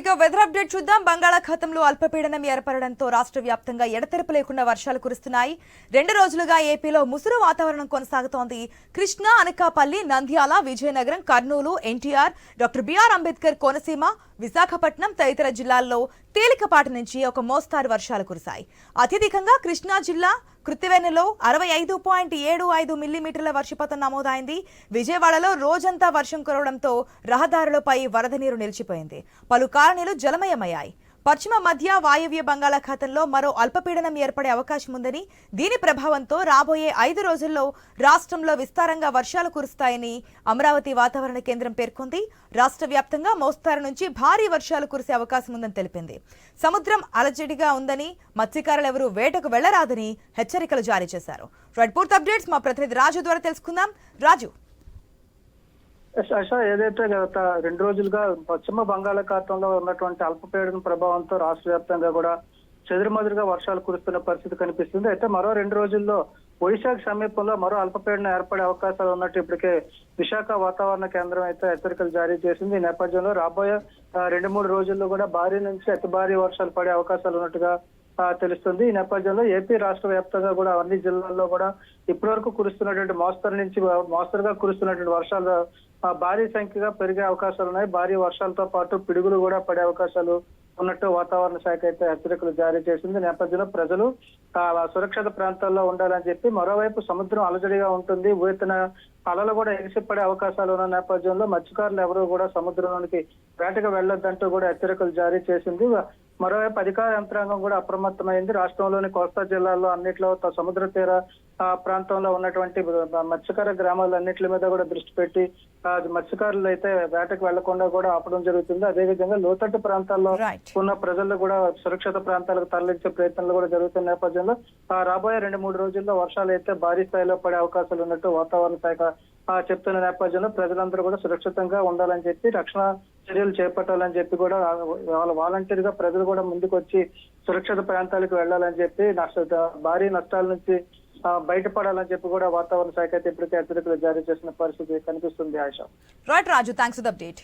ఇక weather update చూద్దాం. బంగాళాఖాతంలో అల్పపీడనం ఏర్పడడంతో రాష్ట్ర వ్యాప్తంగా ఎడతెరపు లేకుండా వర్షాలు కురుస్తున్నాయి. రెండు రోజులుగా ఏపీలో ముసురు వాతావరణం కొనసాగుతోంది. కృష్ణా అనకాపల్లి నంద్యాల విజయనగరం కర్నూలు ఎన్టీఆర్ డాక్టర్ బిఆర్ అంబేద్కర్ కోనసీమ విశాఖపట్నం తదితర జిల్లాల్లో తేలికపాటి నుంచి ఒక మోస్తారు వర్షాలు కురిశాయి. అత్యధికంగా కృష్ణా జిల్లా కృత్తివేనులో అరవై ఐదు పాయింట్ ఏడు ఐదు మిల్లీమీటర్ల వర్షపాతం నమోదైంది. విజయవాడలో రోజంతా వర్షం కురవడంతో రహదారులపై వరద నీరు నిలిచిపోయింది. పలు కాలనీలు జలమయమయ్యాయి. పశ్చిమ మధ్య వాయవ్య బంగాళాఖాతంలో మరో అల్పపీడనం ఏర్పడే అవకాశం ఉందని దీని ప్రభావంతో రాబోయే ఐదు రోజుల్లో రాష్ట్రంలో విస్తారంగా వర్షాలు కురుస్తాయని అమరావతి వాతావరణ కేంద్రం పేర్కొంది. రాష్ట్ర వ్యాప్తంగా మోస్తారు నుంచి భారీ వర్షాలు కురిసే అవకాశం ఉందని తెలిపింది. సముద్రం అలజడిగా ఉందని మత్స్యకారులు ఎవరూ వేటకు వెళ్ళరాదని హెచ్చరికలు జారీ చేశారు. రైట్ పూర్తి అప్డేట్స్ మా ప్రతినిధి రాజు ద్వారా తెలుసుకుందాం. రాజు. శశ ఏదైతే గత రెండు రోజులుగా పశ్చిమ బంగాళాఖాతంలో ఉన్నటువంటి అల్పపీడన ప్రభావంతో రాష్ట్ర వ్యాప్తంగా కూడా చెదురుమదురుగా వర్షాలు కురుస్తున్న పరిస్థితి కనిపిస్తుంది. అయితే మరో రెండు రోజుల్లో ఒడిశాకు సమీపంలో మరో అల్పపీడనం ఏర్పడే అవకాశాలు ఉన్నట్టు ఇప్పటికే విశాఖ వాతావరణ కేంద్రం అయితే హెచ్చరికలు జారీ చేసింది. ఈ నేపథ్యంలో రాబోయే రెండు మూడు రోజుల్లో కూడా భారీ నుంచి అతి భారీ వర్షాలు పడే అవకాశాలు ఉన్నట్టుగా తెలుస్తుంది. ఈ నేపథ్యంలో ఏపీ రాష్ట్ర వ్యాప్తంగా కూడా అన్ని జిల్లాల్లో కూడా ఇప్పటి వరకు కురుస్తున్నటువంటి మోస్తరు నుంచి మోస్తరుగా కురుస్తున్నటువంటి వర్షాలు ఆ, భారీ సంఖ్యగా పెరిగే అవకాశాలు ఉన్నాయి. భారీ వర్షాలతో పాటు పిడుగులు కూడా పడే అవకాశాలు ఉన్నట్టు వాతావరణ శాఖ అయితే హెచ్చరికలు జారీ చేసింది. నేపథ్యంలో ప్రజలు ఆ, సురక్షిత ప్రాంతాల్లో ఉండాలని చెప్పి మరోవైపు సముద్రం అలజడిగా ఉంటుంది. ఊతన అలలు కూడా ఎగిసిపడే అవకాశాలు ఉన్న నేపథ్యంలో మత్స్యకారులు ఎవరు కూడా సముద్రంలోనికి వేటకు వెళ్ళొద్దంటూ కూడా హెచ్చరికలు జారీ చేసింది. మరోవైపు అధికార యంత్రాంగం కూడా అప్రమత్తమైంది. రాష్ట్రంలోని కోస్తా జిల్లాల్లో అన్నిట్లో సముద్ర తీర ప్రాంతంలో ఉన్నటువంటి మత్స్యకార గ్రామాలన్నిటి మీద కూడా దృష్టి పెట్టి మత్స్యకారులు అయితే వేటకు వెళ్ళకుండా కూడా ఆపడం జరుగుతుంది. అదేవిధంగా లోతట్టు ప్రాంతాల్లో ఉన్న ప్రజలను కూడా సురక్షిత ప్రాంతాలకు తరలించే ప్రయత్నాలు కూడా జరుగుతున్న నేపథ్యంలో రాబోయే రెండు మూడు రోజుల్లో వర్షాలు అయితే భారీ స్థాయిలో పడే అవకాశాలు ఉన్నట్టు వాతావరణ శాఖ చెప్తున్న నేపథ్యంలో ప్రజలందరూ కూడా సురక్షితంగా ఉండాలని చెప్పి రక్షణ చర్యలు చేపట్టాలని చెప్పి కూడా వాళ్ళ వాలంటీర్గా ప్రజలు కూడా ముందుకు వచ్చి సురక్షిత ప్రాంతాలకు వెళ్ళాలని చెప్పి నష్ట భారీ నష్టాల నుంచి బయటపడాలని చెప్పి కూడా వాతావరణ శాఖ అయితే ఇప్పటికే హెచ్చరికలు జారీ చేసిన పరిస్థితి కనిపిస్తుంది Asha. Right Raju thanks the update